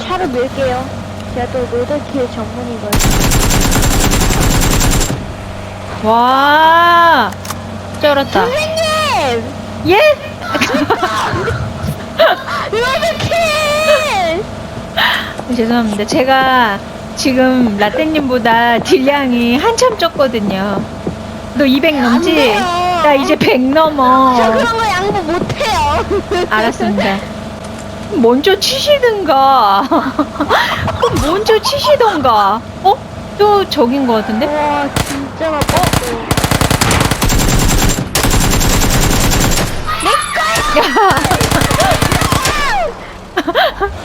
차를 밀게요. 제가 또 로드킬 전문이거든요. 와 쩔었다 선생님! 예? 로드킬! 죄송합니다 제가 지금 라떼님보다 딜량이 한참 쪘거든요 너 200 넘지? 돼요. 나 이제 100 넘어 저 그런 거 양보 못해요. 알았습니다 먼저 치시든가 그럼 먼저 치시던가 어? 또 적인 것 같은데? 와, 진짜 나빴어.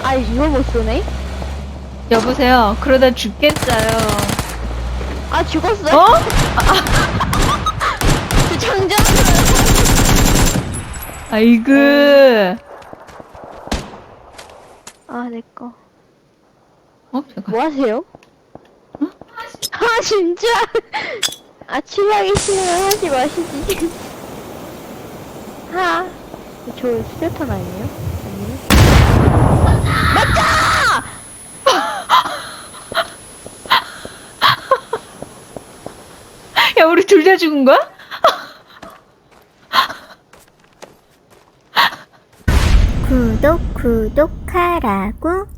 아, 이걸 못 쏘네? 여보세요 그러다 죽겠어요 아, 죽었어요? 어? 저 장전. 아이고 아, 내꺼. 어? 잠깐 뭐 하세요? 아, 진짜? 아, 취하기 싫으면 하지 마시지. 하. 저 수류탄 아니에요? 아니요? 야 우리 둘 다 죽은 거야? 구독 구독하라고